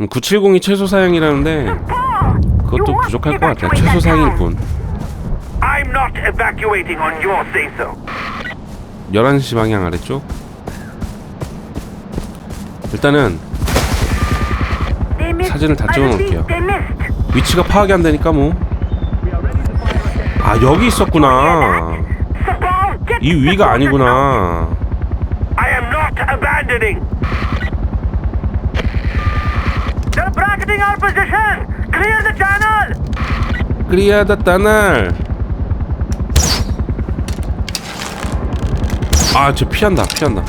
음, 970이 최소 사양이라는데 그것도 부족할 것 같아. 최소 사양일 뿐. I'm not evacuating on your say so. 11시 방향 아래쪽. 일단은 사진을 다 찍어 놓을게요. 위치가 파악이 안 되니까 뭐. 아, 여기 있었구나. 이 위가 아니구나. Our position. Clear the channel. 크리아다 따날. 아, 쟤 피한다. 피한다.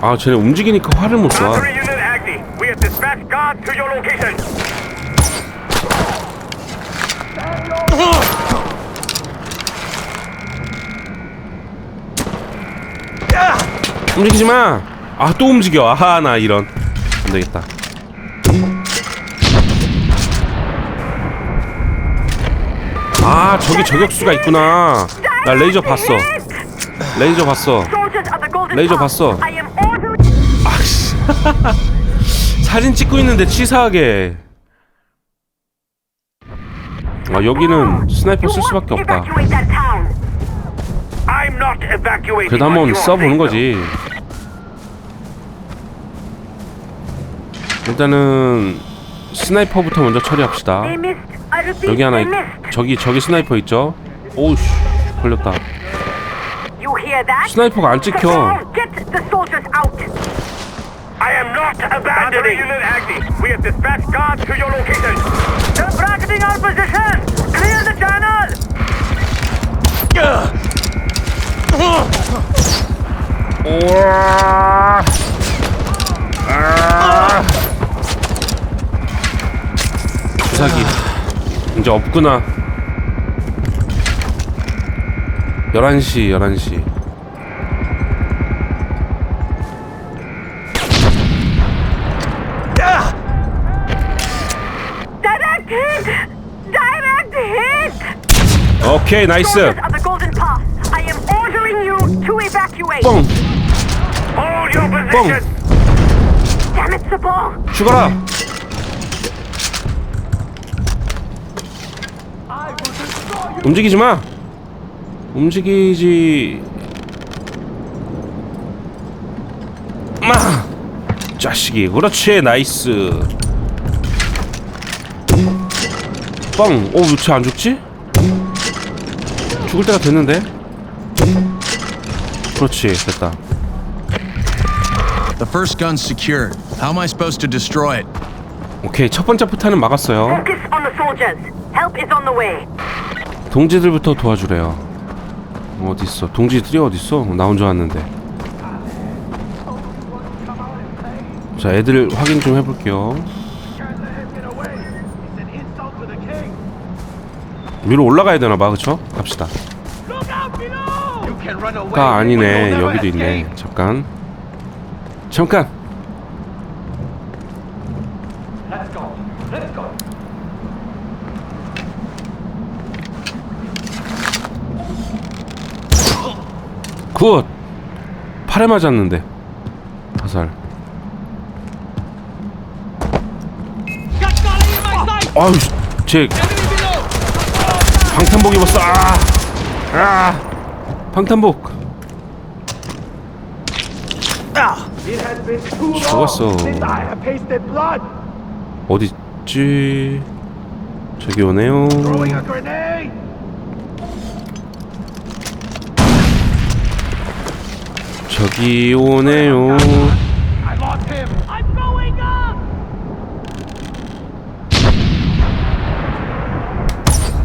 아, 쟤네 움직이니까 화를 못 쏴. Battery unit Agni, we have dispatched guards to your location. 움직이지 마. 아, 또 움직여. 아하, 나 이런. 안 되겠다. 아, 저기 저격수가 있구나. 나 레이저 봤어. 레이저 봤어. 레이저 봤어. 아씨. 사진 찍고 있는데 치사하게. 아, 여기는 스나이퍼 쓸 수밖에 없다. 그래도 한번 써보는. 거지. 일단은 스나이퍼부터 먼저 처리합시다. 여기 하나, 있, 저기 저기 스나이퍼 있죠? 오우씨 걸렸다. 스나이퍼가 안 찍혀. I am not abandoning. Unit Agni, we have dispatched guards to your location. They're bracketing our position. Clear the channel. 우와. 아. 주사기 이제 없구나. 11시 11시 Direct hit! Direct hit! 오케이 나이스 the Golden Path, I am ordering you to evacuate. 뻥 Hold your position. Damn it, Sabal! 죽어라 움직이지 마 움직이지 마 자식이 그렇지 나이스 뻥! 어, 왜쟤 안 죽지? 죽을 때가 됐는데? 그렇지, 됐다. The first gun's secured. How am I supposed to destroy it? 오케이, 첫 번째 포탄은 막았어요. Focus on the soldiers. Help is on the way. 동지들부터 도와주래요. 어딨어? 동지들이 어딨어? 나 혼자 왔는데. 자, 애들 확인 좀 해볼게요. 위로 올라가야 되나봐, 그쵸? 갑시다. 가 아니네, 여기도 있네. 잠깐. 잠깐! 굿! 팔에 맞았는데. 화살. 아유, 쟤 방탄복 입었어. 아, 아, 방탄복. 죽었어. 어디 있지? 저기 오네요. 저기 오네요.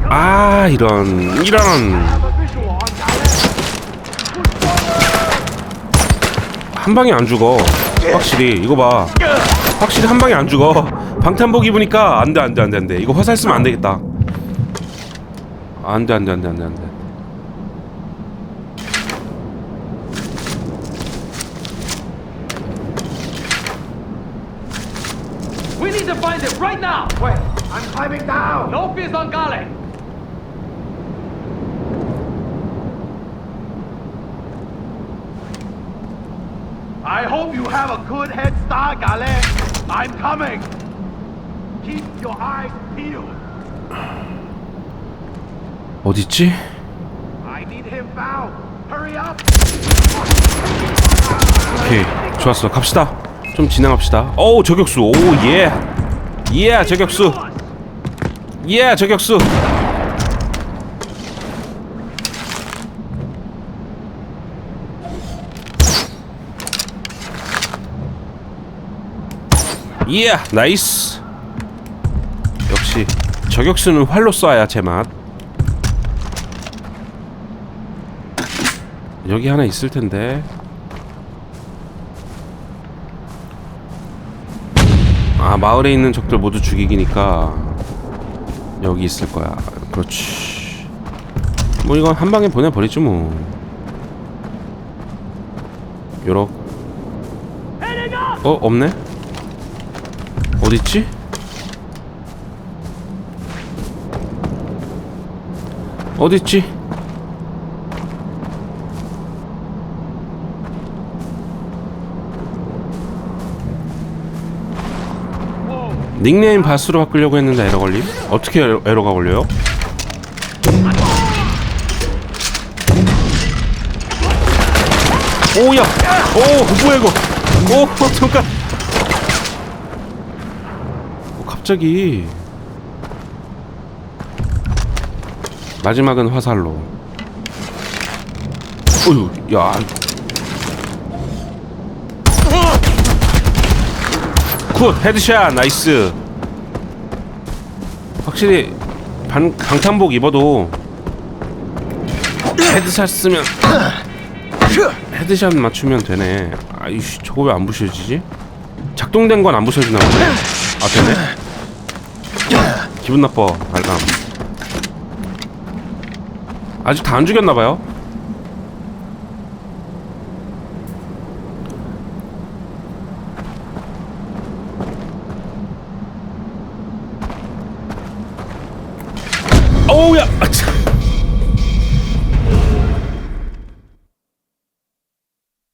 아 이런 이런. 한 방에 안 죽어. 확실히 이거 봐. 확실히 한 방에 안 죽어. 방탄복 입으니까 안돼 안돼 안돼 안돼. 이거 화살 쓰면 안 되겠다. 안돼 안돼 안돼 안돼 안돼 We need to find it right now! Wait, I'm climbing down. No fears on Gale! I hope you have a good head start, Gale. I'm coming. Keep your eyes peeled. 어딨지? I need him found. Hurry up. 오케이 좋았어 갑시다 좀 진행합시다 어우 저격수 오예 예 저격수 예 저격수. 예 나이스. 역시 저격수는 활로 쏴야 제맛. 여기 하나 있을 텐데. 아 마을에 있는 적들 모두 죽이기니까 여기 있을 거야. 그렇지. 뭐 이건 한 방에 보내버리지 뭐. 요렇. 어 없네? 어딨지? 어딨지? 닉네임 바스로 바꾸려고 했는데 에러 걸림? 어떻게 에러, 에러 가 걸려요? 오야! 오 뭐야 이거! 오 잠깐! 오, 갑자기 마지막은 화살로 어휴 야 굿 헤드샷 나이스. 확실히 반, 방탄복 입어도 헤드샷 쓰면 헤드샷 맞추면 되네. 아이씨 저거 왜 안 부셔지지? 작동된 건 안 부셔지나 보네. 아 되네. 기분 나빠 발감. 아직 다 안 죽였나봐요 아, 참.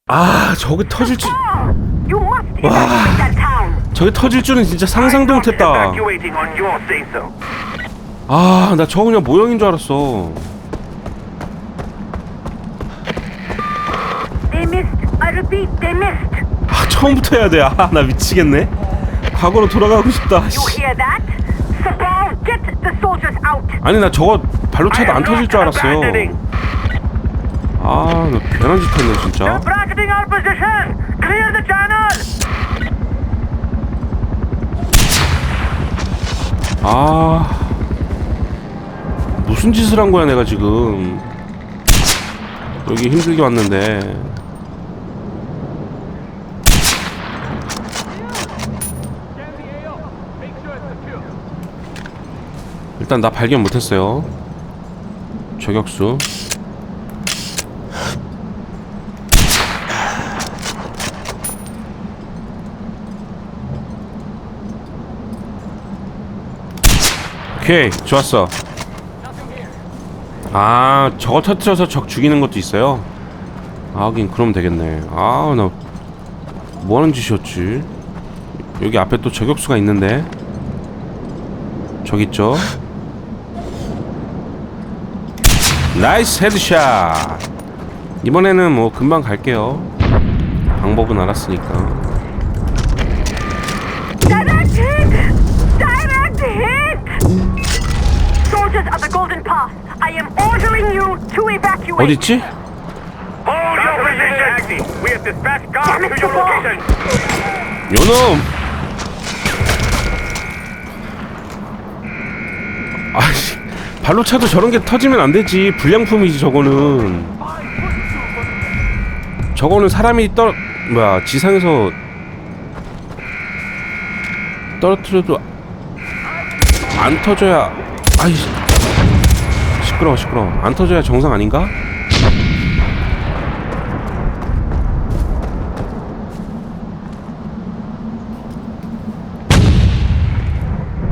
아 저게 터질 줄 town. 저게 터질 줄은 진짜 상상도 못했다. 아 나 저거 그냥 모형인 줄 알았어. 아 처음부터 해야 돼 아 나 미치겠네 과거로 돌아가고 싶다 You 아니 나 저거 발로 차도 안 터질 줄 알았어요. 아나 괜한 짓 했네 진짜. 아 무슨 짓을 한 거야 내가 지금? 여기 힘들게 왔는데 일단 나 발견 못했어요. 저격수. 오케이 좋았어. 아 저거 터트려서 적 죽이는 것도 있어요? 아, 하긴 그럼 되겠네. 아 나 뭐하는 짓이었지? 여기 앞에 또 저격수가 있는데. 저기 있죠 나이스 헤드샷 이번에는 뭐 금방 갈게요 방법은 알았으니까 Direct hit! Direct hit! Soldiers of the Golden Path, I am ordering you to evacuate. 어딨지? Hold your position. We have dispatched guards Damn it, to your Sabal. location. 요놈 아씨 발로 차도 저런 게 터지면 안 되지 불량품이지 저거는 저거는 사람이 떨 뭐야 지상에서 떨어뜨려도 안 터져야 아이 시끄러워 시끄러워 안 터져야 정상 아닌가?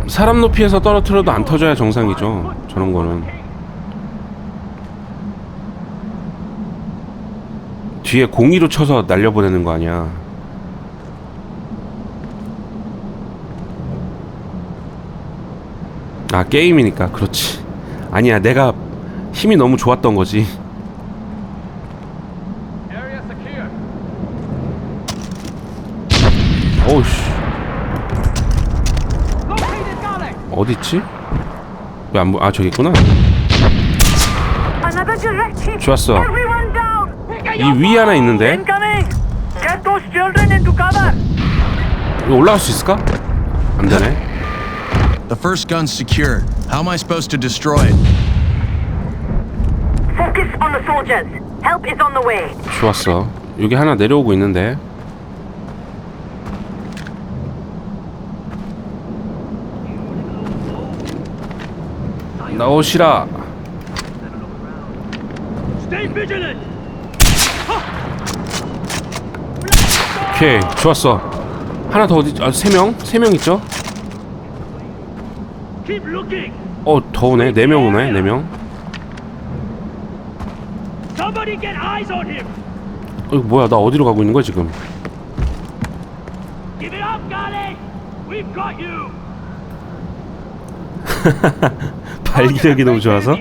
사람 높이에서 떨어뜨려도 안 터져야 정상이죠. 저런 거는. 뒤에 공이로 쳐서 날려보내는 거 아니야 아 게임이니까 그렇지 아니야 내가 힘이 너무 좋았던 거지. 어우씨. 어딨지? 왜 안 보.. 아 저기 있구나. 좋았어 Everyone down. 이 위에 하나 있는데 Incoming! Get those children into cover! 이거 올라갈 수 있을까? 안 되네 The first gun's secured. How am I supposed to destroy it? Focus on the soldiers. Help is on the way. 좋았어 여기 하나 내려오고 있는데 나오시라. 오케이 좋았어 하나 더 어디 아, 세 명? 세 명 있죠? 어더 오네 네 명 오네 네명 Somebody get eyes on him. 어, 뭐야 나 어디로 가고 있는 거야 지금 발기력이 너무 좋아서.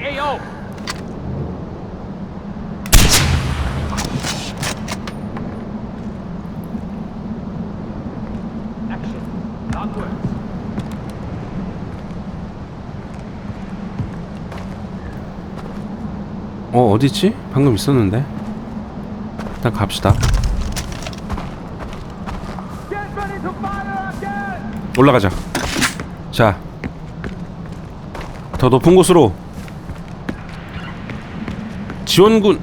어 어디지? 방금 있었는데 일단 갑시다. 올라가자 자 더 높은 곳으로 지원군.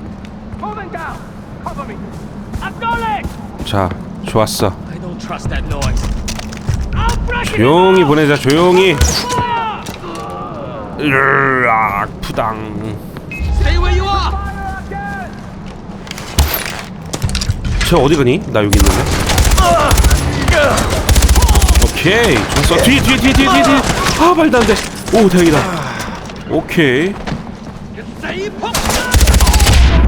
자 좋았어. 조용히 보내자 조용히! 으악 푸당. 쟤 어디 가니? 나 여기 있는데 오케이 좋았어 뒤에 뒤에 뒤에 뒤에 뒤에 뒤에. 아 말도 안돼 오 다행이다 오케이.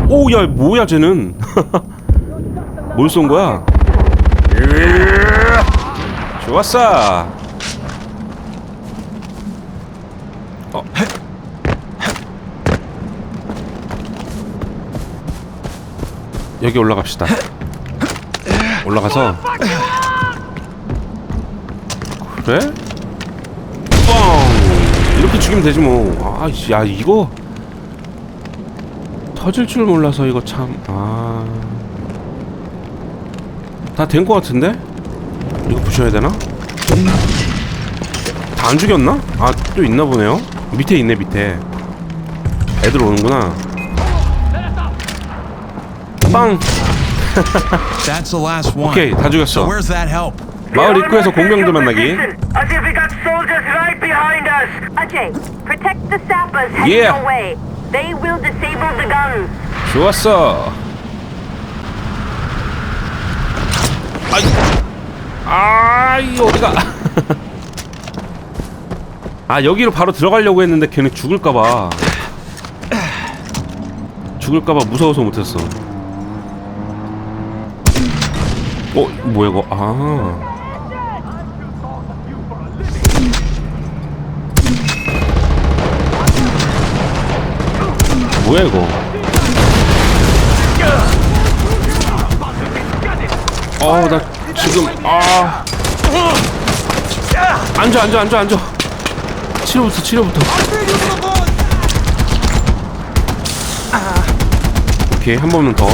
오 야 뭐야 쟤는? 뭘 쏜 거야? 좋았어. 어. 여기 올라갑시다. 올라가서. 그래? 죽이면 되지 뭐 아 야 이거 터질 줄 몰라서 이거 참 아. 다 된 거 같은데? 이거 부셔야 되나? 다 안 죽였나? 아, 또 있나 보네요. 밑에 있네, 밑에. 애들 오는구나. 빵! That's the last one. 오케이, 다 죽였어. 마을 입구에서 공병들 만나기. Guns. 좋았어. 아이, 아이, 어디가. 아, 여기로 바로 들어가려고 했는데 걔네 죽을까봐. 죽을까봐 무서워서 못했어. 어, 뭐야, 이거. 아. 뭐야, 이거. 어, 나 지금 아. 앉아, 앉아, 앉아, 앉아. 치료부터, 치료부터. 오케이, 한 번만 더.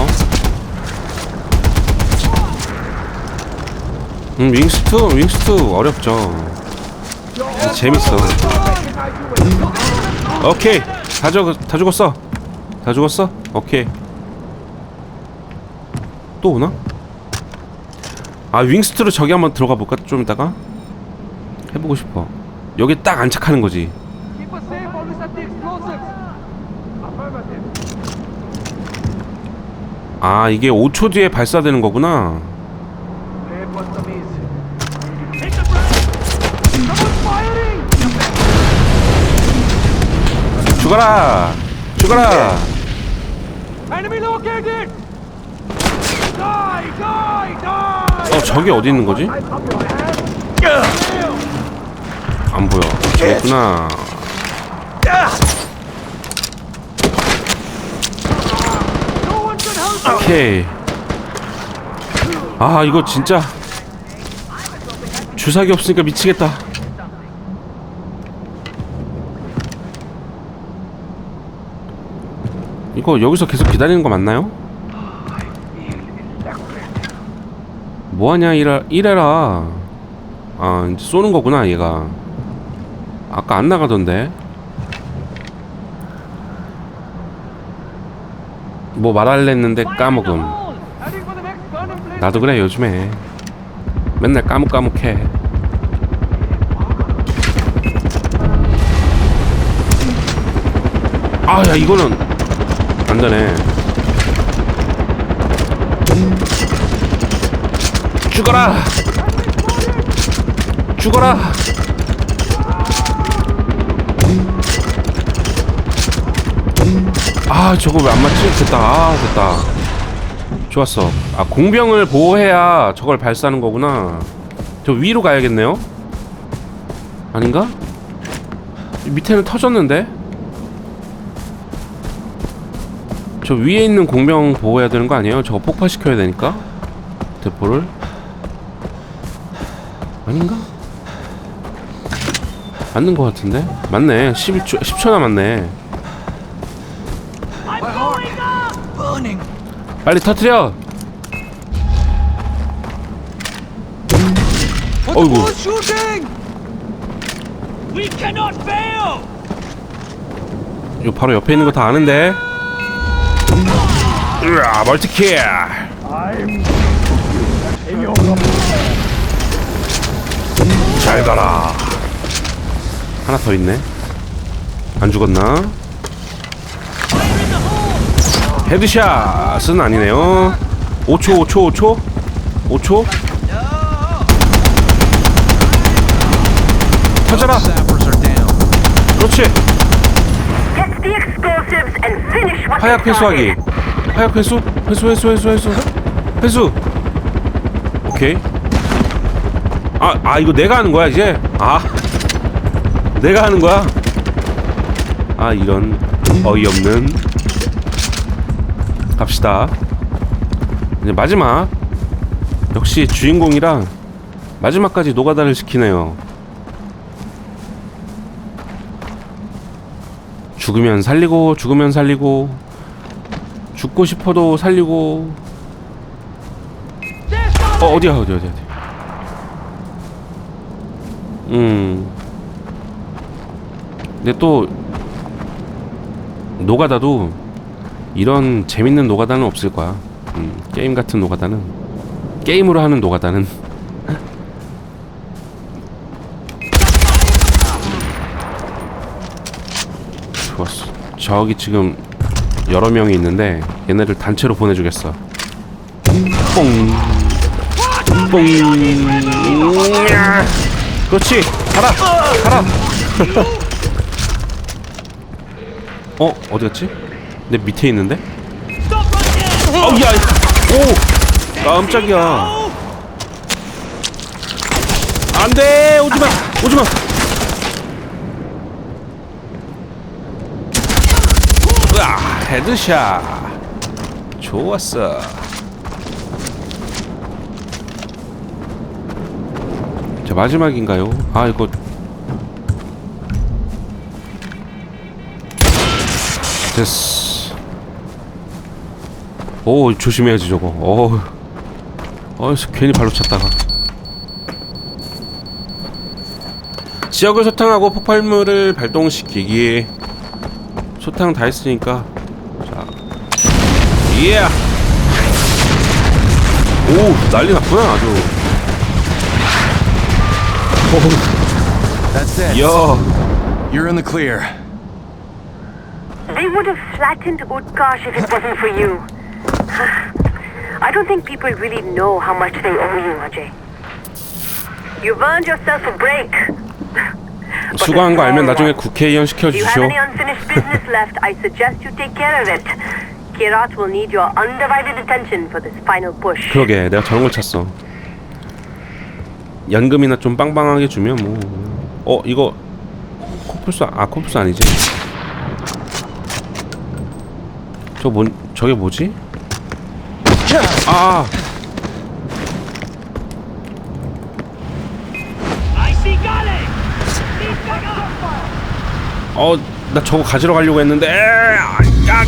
음, 윙스트, 윙스트 어렵죠. 재밌어. 오케이, 다 죽, 다 죽었어. 다 죽었어? 오케이. 또 오나? 아 윙스트로 저기 한번 들어가 볼까? 좀 이따가 해보고 싶어. 여기 딱 안착하는 거지. 아 이게 5초 뒤에 발사되는 거구나. 죽어라, 죽어라. 어 저기 어디 있는 거지? 안 보여. 저기 있구나. No one can help 오케이. 아 이거 진짜 주사기 없으니까 미치겠다. 이거 여기서 계속 기다리는 거 맞나요? 뭐하냐 이래, 이래라. 아 이제 쏘는 거구나 얘가. 아까 안 나가던데. 뭐 말할랬는데 까먹음. 나도 그래 요즘에. 맨날 까묵까묵해. 아야 이거는 안 되네 죽어라 죽어라 아 저거 왜 안 맞지? 됐다 아 됐다 좋았어. 아 공병을 보호해야 저걸 발사하는 거구나. 저 위로 가야겠네요. 아닌가? 이 밑에는 터졌는데? 저 위에 있는 공병 보호해야 되는 거 아니에요? 저거 폭파시켜야 되니까? 대포를? 아닌가? 맞는 거 같은데? 맞네. 11초, 10초 남았네. 빨리 터트려! 어이구. 이거 바로 옆에 있는 거 다 아는데. 으아, 멀티킬. 잘 가라. 하나 더 있네. 안 죽었나? 헤드샷은 아니네요. 5초, 5초, 5초, 5초. 터져라. 그렇지. 화약 회수하기. 화약 회수? 회수 회수 회수 회수 회수. 오케이. 아, 아 이거 내가 하는 거야 이제. 아, 내가 하는 거야. 아 이런 어이없는. 갑시다. 이제 마지막. 역시 주인공이라 마지막까지 노가다를 시키네요. 죽으면 살리고 죽으면 살리고 죽고 싶어도 살리고. 어 어디야 어디 어디 어디? 음. 근데 또 노가다도 이런 재밌는 노가다는 없을 거야. 음, 게임 같은 노가다는. 게임으로 하는 노가다는 좋았어. 저기 지금 여러 명이 있는데 얘네를 단체로 보내주겠어. 뽕. 뽕. 야. 그렇지. 가라. 가라. 어 어디 갔지? 내 밑에 있는데? 어우 야. 오. 깜짝이야. 안돼 오지마 오지마. 으아, 헤드샷. 좋았어. 자, 마지막인가요? 아, 이거. 됐어. 오, 조심해야지, 저거. 어 어, 괜히 발로 찼다가. 지역을 소탕하고 폭발물을 발동시키기. 소탕 다 했으니까 자 예! 오 난리 났구나 아주 That's it. 이야 You're in the clear. They would have flattened Utkarsh if it wasn't for you. I don't think people really know how much they owe you, Ajay. You've earned yourself a break. But a 수고한 거 알면 small 나중에 one. 국회의원 If you have 시켜주시오 any unfinished business left, I suggest you take care of it. Kirat will need your undivided attention for this final push. 그러게 내가 저런 걸 찾어. 연금이나 좀 빵빵하게 주면 뭐. 어 이거 코뿔소 아 코뿔소 아니지? 저 뭔 저게 뭐지? 아! 어, 나 저거 가지러 가려고 했는데, 에, 아, 야,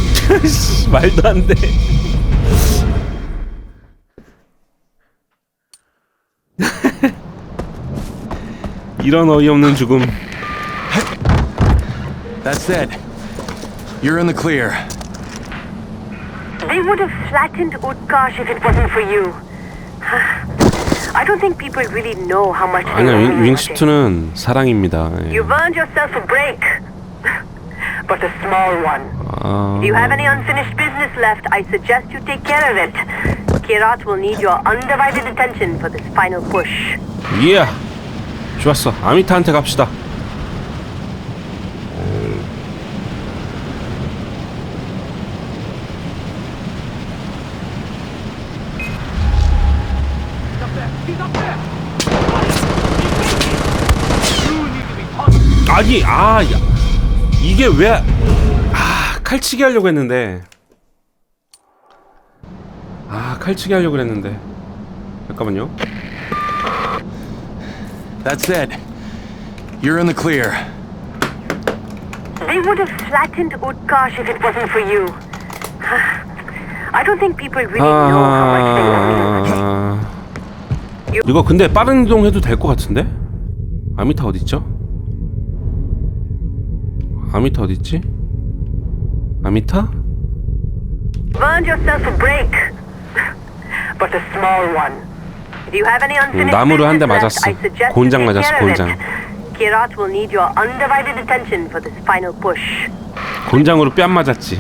씨, 말도 안 돼. 이런 어이없는 죽음. That's it. You're in the clear. They would have flattened Utkarsh if it wasn't for you. I don't think people really know how much they 아니야, owe 윙, you, Ajay. 윙스트는 사랑입니다. 예. You've earned yourself a break. but a small one. 아, If you have any unfinished business left, I suggest you take care of it. Kirat will need your undivided attention for this final push. 예. 좋았어. 아미타한테 갑시다. 아니, 아, 야. 이게 왜, 아, 칼치기 하려고 했는데. 아, 칼치기 하려고 했는데. 잠깐만요. That's it. You're in the clear. They would have flattened Utkarsh if it wasn't for you. I don't think people really know how much they owe you. 아... 이거 근데 빠른 이동 해도 될 것 같은데? 아미타 어딨죠? 아미타 어딨지? 아미타? You've earned yourself a break. but a small one. If you have any unfinished 나무로 한대 business left, 맞았어. 곤장 맞았어, 곤장. it. Kirat will need your undivided attention for this final push. 곤장으로 뺨 맞았지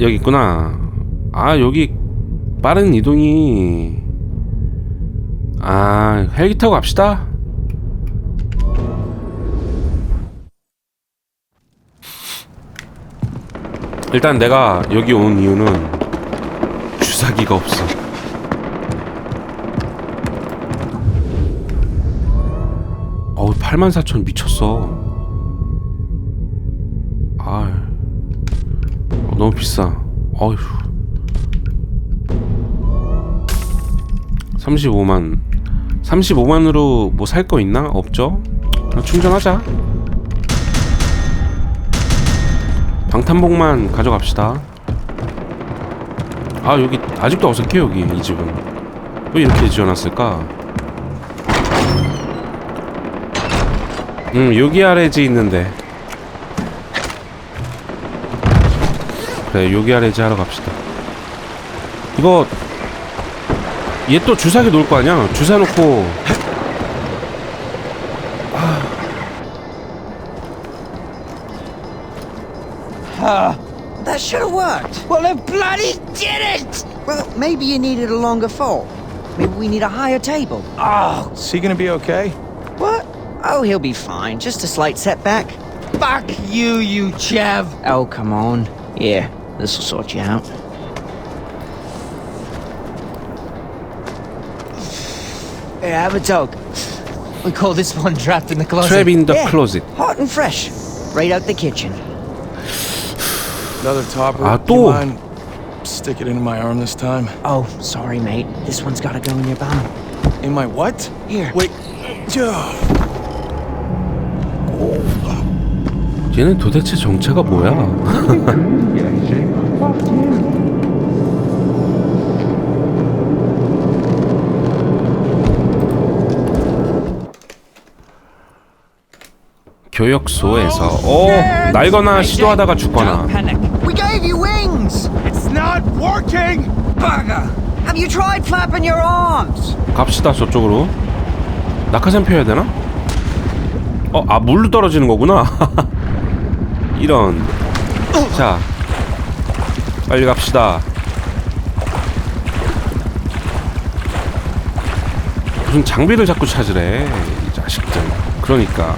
여기 있구나 아 여기 빠른 이동이 아 헬기 타고 갑시다. 일단 내가 여기 온 이유는 주사기가 없어. 어우 84,000 미쳤어. 아 어, 너무 비싸. 어휴. 35만 35만으로 뭐 살 거 있나? 없죠? 그냥 충전하자 방탄복만 가져갑시다 아 여기 아직도 어색해 여기 이 집은 왜 이렇게 지어놨을까? 음 여기 아래지 있는데 그래 여기 아래지 하러 갑시다 이거 얘 또 주사기 놓을 거 아니야 주사 놓고 That should have worked. Well, they bloody did it! Well, maybe you needed a longer fall. Maybe we need a higher table. Oh, Is he gonna be okay? What? Oh, he'll be fine. Just a slight setback. fuck you, you chav! Oh, come on. Yeah, this'll sort you out. Hey, have a toke. We call this one trapped in the closet. 트랩 인더 Yeah. 클로짓 Hot and fresh. Right out the kitchen. Another topper. Ah, You 또. mind Stick it into my arm this time. Oh, sorry, mate. This one's gotta go in your bum. In my what? Here. Wait. Ugh. 얘는 도대체 정체가 뭐야 교역소에서 오 날거나 시도하다가 죽거나. We gave you wings! It's not working! Bugger! Have you tried flapping your arms? 갑시다 저쪽으로 낙하산 펴야 되나? 어, 아 물로 떨어지는 거구나 이런 자 빨리 갑시다 무슨 장비를 자꾸 찾으래 이 자식들 그러니까